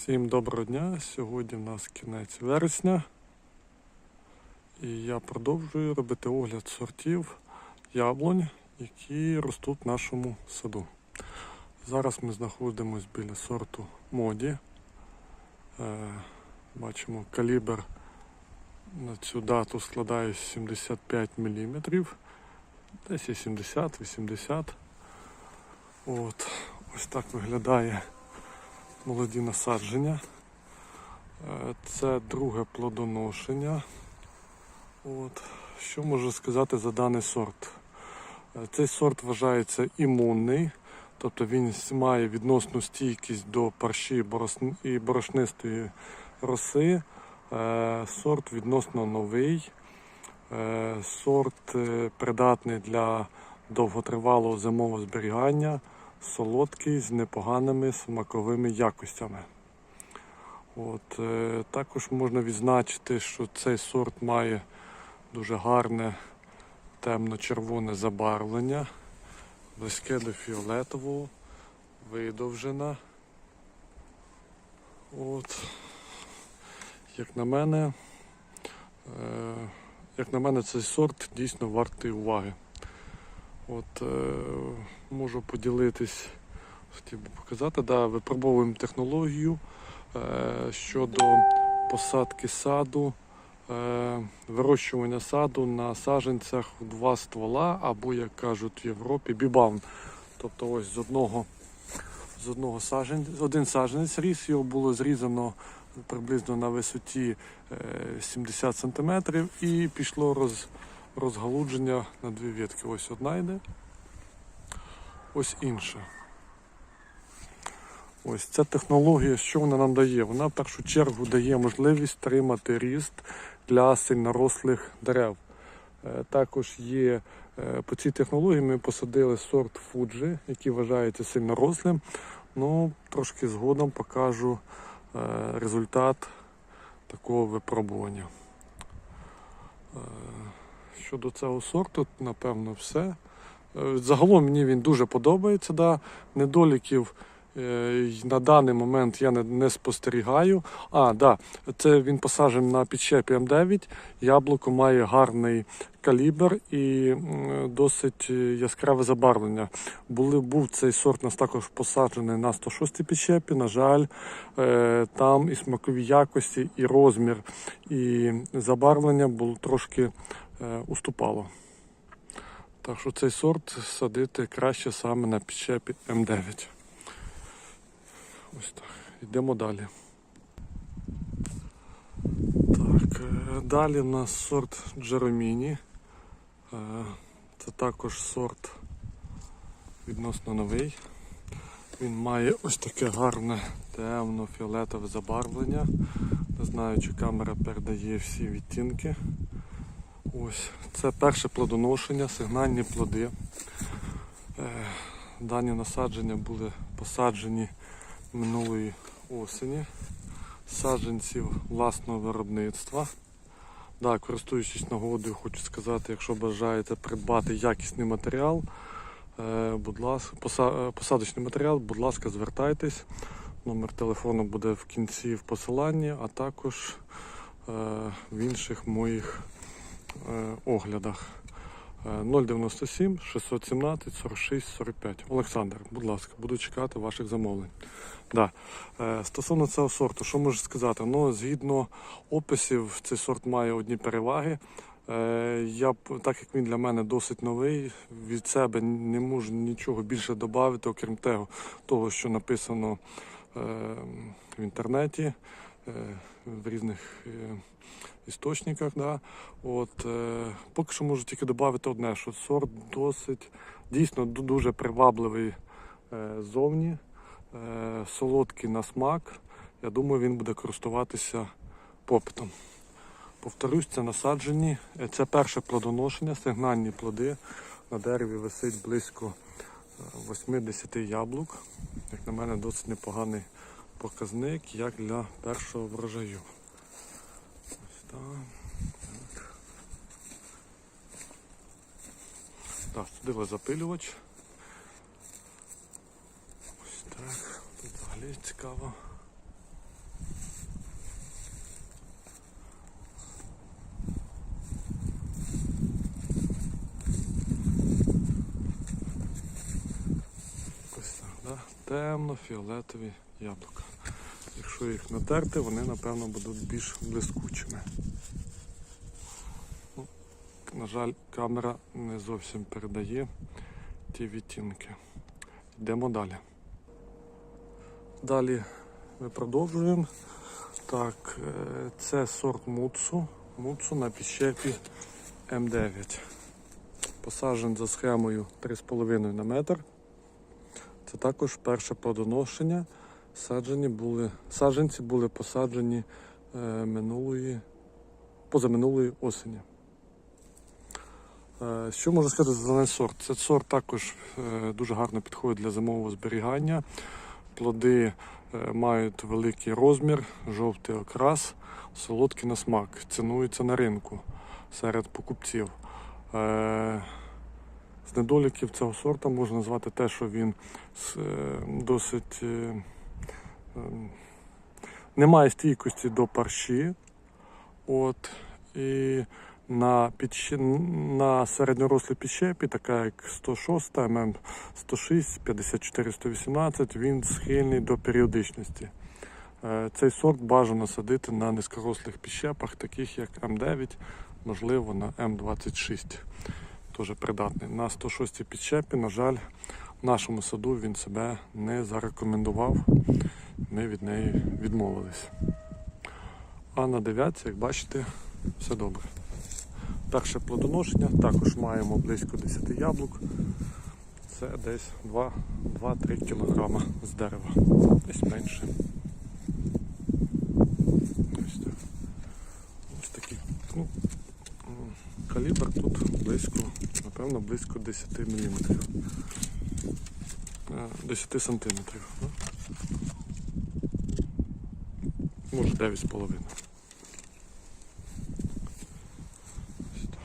Всім доброго дня. Сьогодні в нас кінець вересня. І я продовжую робити огляд сортів яблунь, які ростуть в нашому саду. Зараз ми знаходимося біля сорту моді. Е, бачимо, калібр на цю дату складає 75 мм. Десь і 70-80. От, ось так виглядає молоді насадження. Е, Це друге плодоношення. От. Що можу сказати за даний сорт? Е, Цей сорт вважається імунний, тобто він має відносну стійкість до парші і борошнистої роси. Е, Сорт відносно новий. Сорт придатний для довготривалого зимового зберігання солодкий з непоганими смаковими якостями. От, е, також можна відзначити, що цей сорт має дуже гарне темно-червоне забарвлення, близьке до фіолетового, видовжена. От, як на мене, е, як на мене, цей сорт дійсно вартий уваги. От, е, можу поділитись, хотів би показати, да, випробовуємо технологію е, щодо посадки саду, е, вирощування саду на саджанцях в два ствола, або, як кажуть в Європі, бібаун. Тобто ось з одного, з одного саджан, один саджанець ріс, його було зрізано приблизно на висоті е, 70 см і пішло роз, розгалудження на дві ветки. Ось одна йде, ось інша. Ось ця технологія, що вона нам дає? Вона в першу чергу дає можливість тримати ріст для сильнорослих дерев. Е, Також є е, по цій технології ми посадили сорт Фуджи, який вважається сильнорослим. Ну, трошки згодом покажу е, результат такого випробування. Щодо цього сорту, напевно, все. Е, Загалом мені він дуже подобається. Да. Недоліків е, на даний момент я не, не спостерігаю. А, да, це він посаджений на підщепі М9. Яблуко має гарний калібр і досить яскраве забарвлення. Були, був цей сорт у нас також посаджений на 106 підщепі. На жаль, е, там і смакові якості, і розмір, і забарвлення було трошки уступало. Так що цей сорт садити краще саме на підщепі М9. Ось так. Йдемо далі. Так, е, далі в нас сорт Джероміні. Е, Це також сорт відносно новий. Він має ось таке гарне темно-фіолетове забарвлення. Не знаю, чи камера передає всі відтінки. Ось, це перше плодоношення, сигнальні плоди. Е, Дані насадження були посаджені минулої осені. Саджанців власного виробництва. Да, користуючись нагодою, хочу сказати, якщо бажаєте придбати якісний матеріал, е, будь ласка, е, посадочний матеріал, будь ласка, звертайтесь. Номер телефону буде в кінці в посиланні, а також в інших моїх оглядах. Е, 097 617 46 45. Олександр, будь ласка, буду чекати ваших замовлень. Да. Е, Стосовно цього сорту, що можу сказати? Ну, згідно описів, цей сорт має одні переваги. Е, Я так як він для мене досить новий, від себе не можу нічого більше додати, окрім того, що написано в інтернеті, в різних е, істочниках. Да. От, е, поки що можу тільки додати одне, що сорт досить дійсно дуже привабливий е, зовні, е, солодкий на смак. Я думаю, він буде користуватися попитом. Повторюсь, це насаджені. е, Це перше плодоношення, сигнальні плоди. На дереві висить близько е, 80 яблук. Як на мене, досить непоганий показник, як для першого врожаю. Ось там. Так, так сюди запилювач. Ось так, тут взагалі цікаво. Темно-фіолетові яблука. Якщо їх натерти, вони напевно будуть більш блискучими. Ну, на жаль, камера не зовсім передає ті відтінки. Йдемо далі. Далі ми продовжуємо. Так, е, це сорт Муцу. Муцу на підщепі М9. Посаджен за схемою 3,5 на метр. Це також перше плодоношення. Саджені були, саджанці були посаджені е, минулої, позаминулої осені. Е, що можна сказати за даний сорт? Цей сорт також е, дуже гарно підходить для зимового зберігання. Плоди мають великий розмір, жовтий окрас, солодкий на смак. Цінується на ринку серед покупців. З недоліків цього сорта можна назвати те, що він досить е, е, не має стійкості до парші. От, і на, на середньорослій підщепі, така як 106, ММ 106, 54, 118, він схильний до періодичності. Е, Цей сорт бажано садити на низькорослих підщепах, таких як М9, можливо, на М26. Теж придатний. На 106 підщепі, на жаль, в нашому саду він себе не зарекомендував. Ми від неї відмовились. А на 9, як бачите, все добре. Перше плодоношення, також маємо близько 10 яблук. Це десь 2-3 кг з дерева. Десь менше. Ось так. Ось такий ну, калібр тут близько, напевно, близько 10 мм. 10 сантиметрів. да? Може 9,5. Ось так.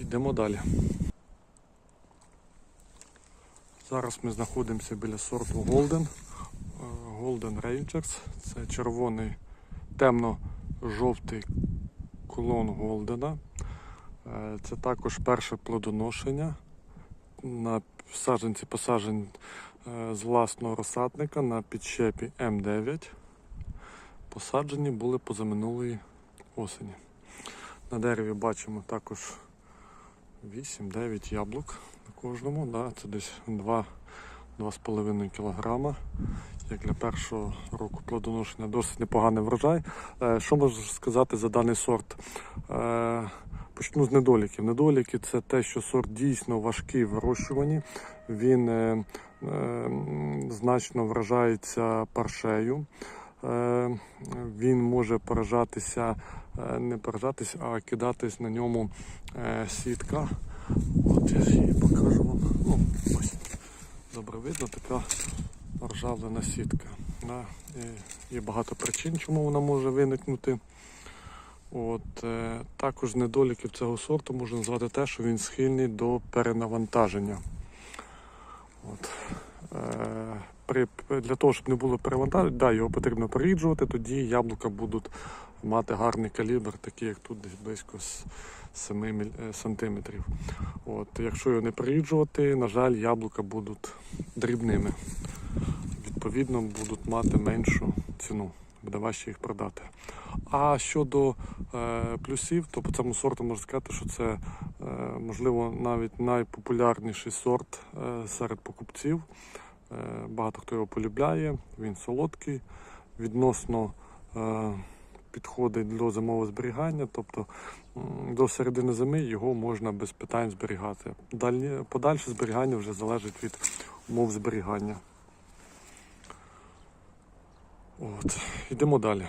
Йдемо далі. Зараз ми знаходимося біля сорту Golden. Е, Golden Rangers. Це червоний темно-жовтий колон Голдена. Е, Це також перше плодоношення. На саджанці посаджень е, з власного розсадника на підщепі М9. Посаджені були позаминулої осені. На дереві бачимо також 8-9 яблук на кожному. Да, це десь 2-2,5 кг. Як для першого року плодоношення досить непоганий врожай. Е, Що можу сказати за даний сорт? Е, Почну з недоліків. Недоліки це те, що сорт дійсно важкий в вирощуванні. Він е, значно вражається паршею. Він може поражатися, не поражатися, а кидатись на ньому сітка. От я її покажу вам. Ну, ось. Добре видно, така ржавлена сітка. Да. Є багато причин, чому вона може виникнути. От, е, також недоліків цього сорту можна назвати те, що він схильний до перенавантаження. От, е, при, для того, щоб не було перевантаження, да, його потрібно переїджувати, тоді яблука будуть мати гарний калібр, такий як тут десь близько 7 міль- е. От, якщо його не переїджувати, на жаль, яблука будуть дрібними. Відповідно, будуть мати меншу ціну, буде важче їх продати. А щодо е, плюсів, то по цьому сорту можна сказати, що це е, можливо навіть найпопулярніший сорт е, серед покупців. Е, багато хто його полюбляє, він солодкий, відносно е, підходить до зимового зберігання, тобто до середини зими його можна без питань зберігати. Далі, подальше зберігання вже залежить від умов зберігання. От. Йдемо далі.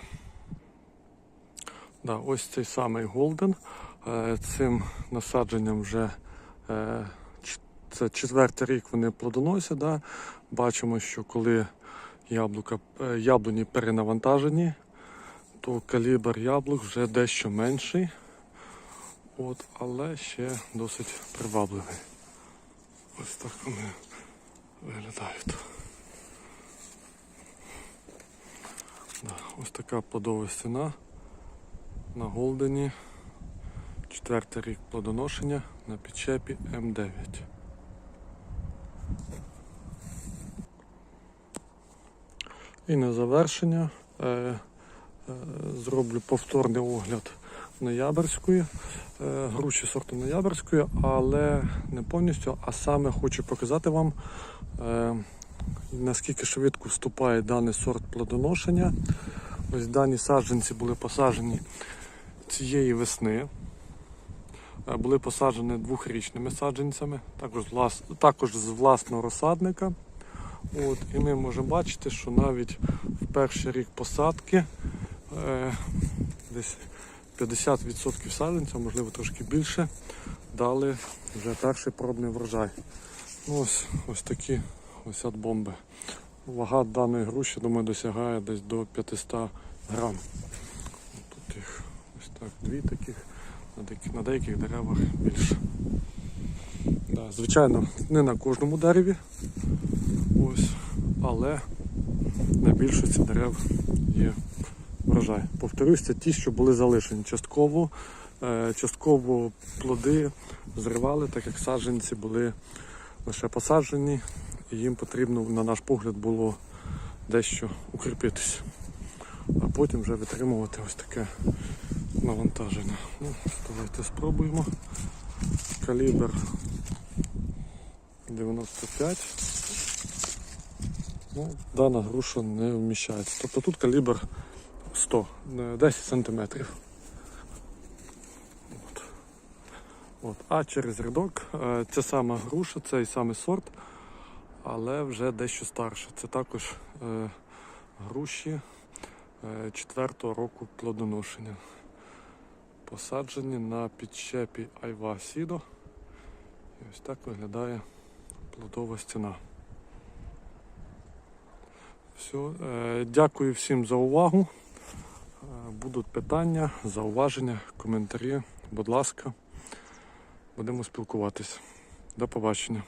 Да, ось цей самий Голден. Е, Цим насадженням вже е, це четвертий рік вони плодоносять. Да. Бачимо, що коли яблука, е, яблуні перенавантажені, то калібр яблук вже дещо менший, От, але ще досить привабливий. Ось так вони виглядають. Да, ось така плодова стіна на Голдені. Четвертий рік плодоношення на підчепі М9. І на завершення е, е, зроблю повторний огляд ноябрьської, е, груші сорту ноябрьської, але не повністю, а саме хочу показати вам, е, наскільки швидко вступає даний сорт плодоношення. Ось дані саджанці були посаджені цієї весни. Е, Були посаджені двохрічними саджанцями, також, влас... також з власного розсадника. От, і ми можемо бачити, що навіть в перший рік посадки е, десь 50% саджанця, можливо трошки більше, дали вже перший пробний врожай. Ну, ось, ось такі ось от бомби. Вага даної груші, думаю, досягає десь до 500 грам. Тут їх ось так, дві таких, на деяких, на деяких деревах більше. Да, звичайно, не на кожному дереві. Ось, але на більшості дерев є врожай. Повторюсь, це ті, що були залишені. Частково, е, частково плоди зривали, так як саджанці були лише посаджені, і їм потрібно, на наш погляд, було дещо укріпитися. А потім вже витримувати ось таке навантаження. Ну, давайте спробуємо. Калібр 95. Ну, дана груша не вміщається. Тобто тут калібр 100, е, 10 сантиметрів. От. От. А через рядок е, ця сама груша, цей самий сорт, але вже дещо старше. Це також е, груші е, четвертого року плодоношення. Посаджені на підщепі Айва Сідо. І ось так виглядає плодова стіна. Все, е, дякую всім за увагу. Е, Будуть питання, зауваження, коментарі. Будь ласка, будемо спілкуватись. До побачення.